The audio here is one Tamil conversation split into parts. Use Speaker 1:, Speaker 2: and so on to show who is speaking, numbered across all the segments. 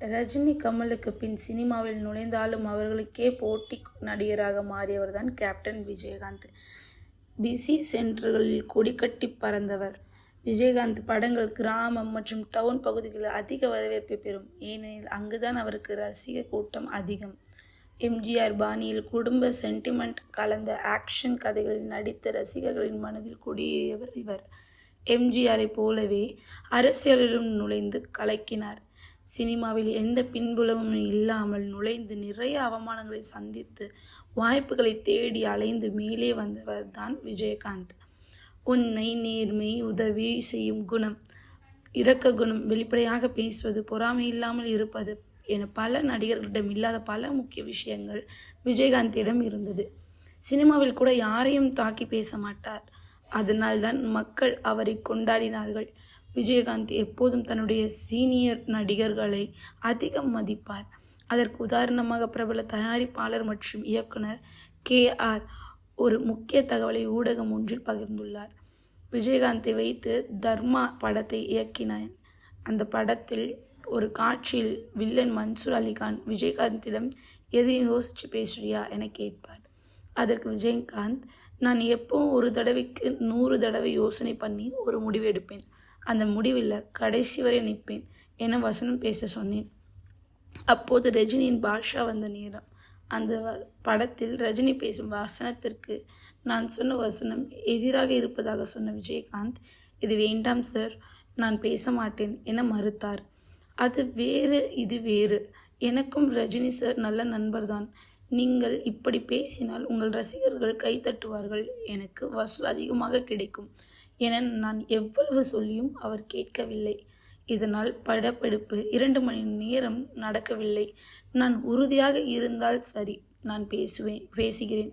Speaker 1: ரஜினி கமலுக்கு பின் சினிமாவில் நுழைந்தாலும் அவர்களுக்கே போட்டி நடிகராக மாறியவர் தான் கேப்டன் விஜயகாந்த். பிஸி சென்டர்களில் கொடிகட்டி பறந்தவர். விஜயகாந்த் படங்கள் கிராமம் மற்றும் டவுன் பகுதிகளில் அதிக வரவேற்பை பெறும். ஏனெனில் அங்குதான் அவருக்கு ரசிக கூட்டம் அதிகம். எம்ஜிஆர் பாணியில் குடும்ப சென்டிமெண்ட் கலந்த ஆக்ஷன் கதைகளில் நடித்த ரசிகர்களின் மனதில் குடியேறியவர் இவர். எம்ஜிஆரை போலவே அரசியலிலும் நுழைந்து கலக்கினார். சினிமாவில் எந்த பின்புலமும் இல்லாமல் நுழைந்து நிறைய அவமானங்களை சந்தித்து வாய்ப்புகளை தேடி அலைந்து மேலே வந்தவர் தான் விஜயகாந்த். உண்மை நேர்மை உதவி செய்யும் குணம் இரக்க குணம் வெளிப்படையாக பேசுவது பொறாமை இல்லாமல் இருப்பது என பல நடிகர்களிடம் இல்லாத பல முக்கிய விஷயங்கள் விஜயகாந்திடம் இருந்தது. சினிமாவில் கூட யாரையும் தாக்கி பேச மாட்டார். அதனால்தான் மக்கள் அவரை கொண்டாடினார்கள். விஜயகாந்த் எப்போதும் தன்னுடைய சீனியர் நடிகர்களை அதிகம் மதிப்பார். அதற்கு உதாரணமாக பிரபல தயாரிப்பாளர் மற்றும் இயக்குனர் கே. ஆர். ஒரு முக்கிய தகவலை ஊடகம் ஒன்றில் பகிர்ந்துள்ளார். விஜயகாந்தை வைத்து தர்மா படத்தை இயக்கினேன். அந்த படத்தில் ஒரு காட்சியில் வில்லன் மன்சூர் அலிகான் விஜயகாந்திடம் எதையும் யோசித்து பேசுறியா என கேட்பார். அதற்கு விஜயகாந்த் நான் எப்பவும் ஒரு தடவைக்கு நூறு தடவை யோசனை பண்ணி ஒரு முடிவு எடுப்பேன். அந்த முடிவில் கடைசி வரை நிற்பேன் என வசனம் பேச சொன்னேன். அப்போது ரஜினியின் பாட்ஷா வந்த நேரம். அந்த படத்தில் ரஜினி பேசும் வசனத்திற்கு நான் சொன்ன வசனம் எதிராக இருப்பதாக சொன்ன விஜயகாந்த் இது வேண்டாம் சார் நான் பேச மாட்டேன் என மறுத்தார். அது வேறு இது வேறு. எனக்கும் ரஜினி சார் நல்ல நண்பர்தான். நீங்கள் இப்படி பேசினால் உங்கள் ரசிகர்கள் கை தட்டுவார்கள் எனக்கு வசூல் அதிகமாக கிடைக்கும் என நான் எவ்வளவு சொல்லியும் அவர் கேட்கவில்லை. இதனால் படப்பிடிப்பு இரண்டு மணி நேரம் நடக்கவில்லை. நான் உறுதியாக இருந்தால் சரி நான் பேசுவேன் பேசுகிறேன்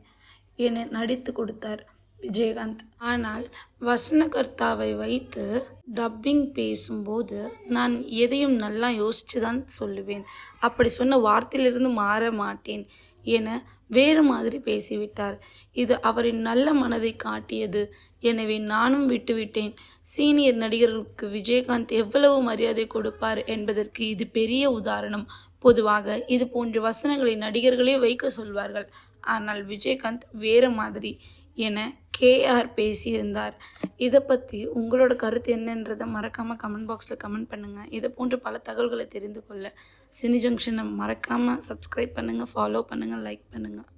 Speaker 1: என நடித்து கொடுத்தார் விஜயகாந்த். ஆனால் வசனகர்த்தாவை வைத்து டப்பிங் பேசும்போது நான் எதையும் நல்லா யோசிச்சு தான் சொல்லுவேன். அப்படி சொன்ன வார்த்தையிலிருந்து மாற மாட்டேன் என வேறு மாதிரி பேசிவிட்டார். இது அவரின் நல்ல மனதை காட்டியது. எனவே நானும் விட்டுவிட்டேன். சீனியர் நடிகர்களுக்கு விஜயகாந்த் எவ்வளவு மரியாதை கொடுப்பார் என்பதற்கு இது பெரிய உதாரணம். பொதுவாக இது போன்ற வசனங்களை நடிகர்களே வைக்க சொல்வார்கள். ஆனால் விஜயகாந்த் வேறு மாதிரி என கேஆர் பேசியிருந்தார். இதை பற்றி உங்களோட கருத்து என்னன்றதை மறக்காமல் கமெண்ட் பாக்ஸில் கமெண்ட் பண்ணுங்கள் இதை போன்ற பல தகவல்களை தெரிந்து கொள்ள சினி ஜங்ஷனை மறக்காமல் சப்ஸ்கிரைப் பண்ணுங்கள் ஃபாலோ பண்ணுங்கள் லைக் பண்ணுங்கள்